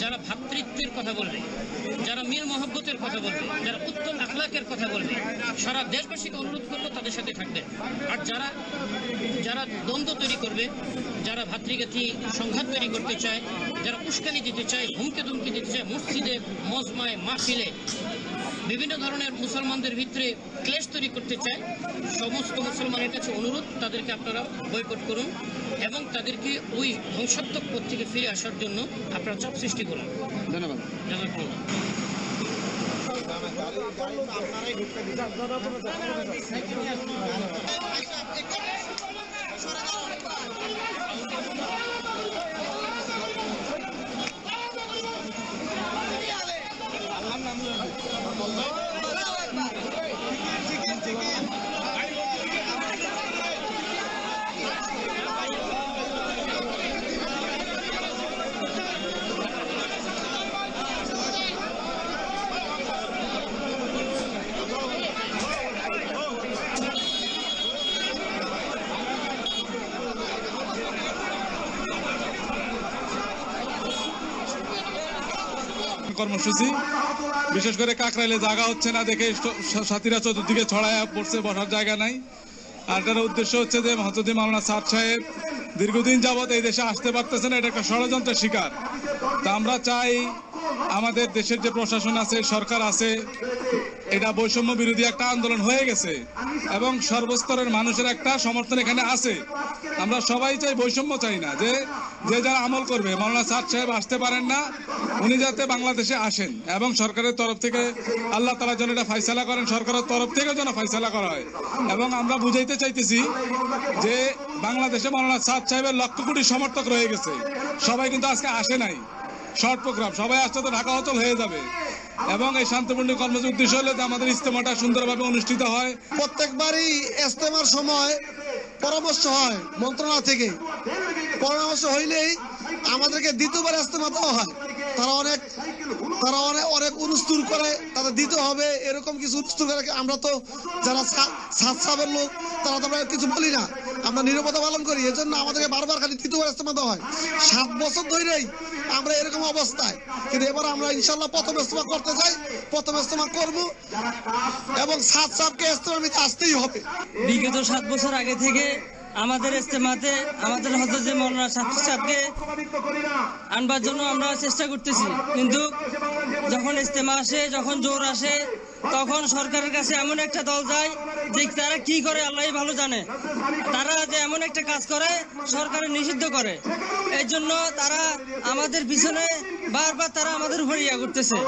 যারা ভাতৃত্বের কথা বলবে, যারা মিল মহব্বতের কথা বলবে, যারা উত্তম আখলাকের কথা বলবে, সারা দেশবাসীকে অনুরোধ করব তাদের সাথে থাকবে আর যারা যারা দ্বন্দ্ব তৈরি করবে যারা ভাতৃগাথি সংঘাত তৈরি করতে চায় যারা উস্কানি দিতে চায় হুমকে ধুমকি দিতে চায় মসজিদে মজমায় মাহফিলে বিভিন্ন ধরনের মুসলমানদের ভিতরে ক্লেশ তৈরি করতে চায় সমস্ত মুসলমানের কাছে অনুরোধ তাদেরকে আপনারা বয়কট করুন এবং তাদেরকে ওই ধ্বংসাত্মক পথ থেকে ফিরে আসার জন্য আপনারা চাপ সৃষ্টি করুন ধন্যবাদ জাজাকুমুল্লাহ। কর্মসূচি। বিশেষ করে কাকরাইলে জায়গা হচ্ছে না দেখে সাথীরা চতুর্দিকে ছড়ায় পড়ছে, বসার জায়গা নাই। আর এটার উদ্দেশ্য হচ্ছে যে মহাজুদ্দিন মাওলানা সাদ সাহেব দীর্ঘদিন যাবৎ এই দেশে আসতে পারতেছে না, এটা একটা ষড়যন্ত্রের শিকার। তা আমরা চাই আমাদের দেশের যে প্রশাসন আছে, সরকার আছে এটা বৈষম্য বিরোধী একটা আন্দোলন হয়ে গেছে এবং সর্বস্তরের মানুষের একটা সমর্থন এখানে আছে। আমরা সবাই চাই বৈষম্য চাই না, যে যে যারা আমল করবে। মাওলানা সাদ সাহেব আসতে পারেন না, উনি যাতে বাংলাদেশে আসেন এবং সরকারের তরফ থেকে আল্লাহ তালা যেন এটা ফাইসলা করেন, সরকারের তরফ থেকে যেন ফাইসলা করা হয়। এবং আমরা বুঝাইতে চাইতেছি যে, বাংলাদেশে মাওলানা সাদ সাহেবের লক্ষ কোটি সমর্থক রয়ে গেছে। সবাই কিন্তু আজকে আসে নাই। শর্ট প্রোগ্রাম, সবাই আসতে তো ঢাকা অচল হয়ে যাবে। এবং এই শান্তিপূর্ণ কর্মসূচি উদ্দেশ্য হলে যে আমাদের ইস্তেমাটা সুন্দরভাবে অনুষ্ঠিত হয়। প্রত্যেকবারই ইস্তেমার সময় পরামর্শ হয় মন্ত্রণালয় থেকে। পরামর্শ হইলেই আমাদেরকে দ্বিতীয়বার ইস্তেমা দেওয়া হয়। তারা অনেক তারা অনেক করে, তাদের দিতে হবে, এরকম কিছু উনুস্তুর করে আমরা তো যারা সাত সাবের লোক, তারা তো আমরা কিছু বলি না। আমরা নিরাপত্তা পালন করি, এজন্য আমাদেরকে বারবার খালি তৃতীয়বার ইস্তেমা হয়। সাত বছর ধরেই আমরা এরকম অবস্থায়। কিন্তু এবার আমরা ইনশাল্লাহ প্রথম ইস্তেমা করতে চাই, প্রথম ইস্তেমা করব এবং সাত সাবকে ইস্তেমার ভিতরে আসতেই হবে। বিগত সাত বছর আগে থেকে আমাদের ইস্তেমাতে আমাদের হজরত মৌলানা সাফি সাহেবকে আনবার জন্য আমরা চেষ্টা করতেছি। কিন্তু যখন ইস্তেমা আসে, যখন জোর আসে, তখন সরকারের কাছে এমন একটা দল যায় যে তারা কি করে আল্লাহ ভালো জানে। তারা যে এমন একটা কাজ করে, সরকার নিষিদ্ধ করে। এই জন্য তারা আমাদের পিছনে বারবার তারা আমাদের উপর ইয়া করতেছে।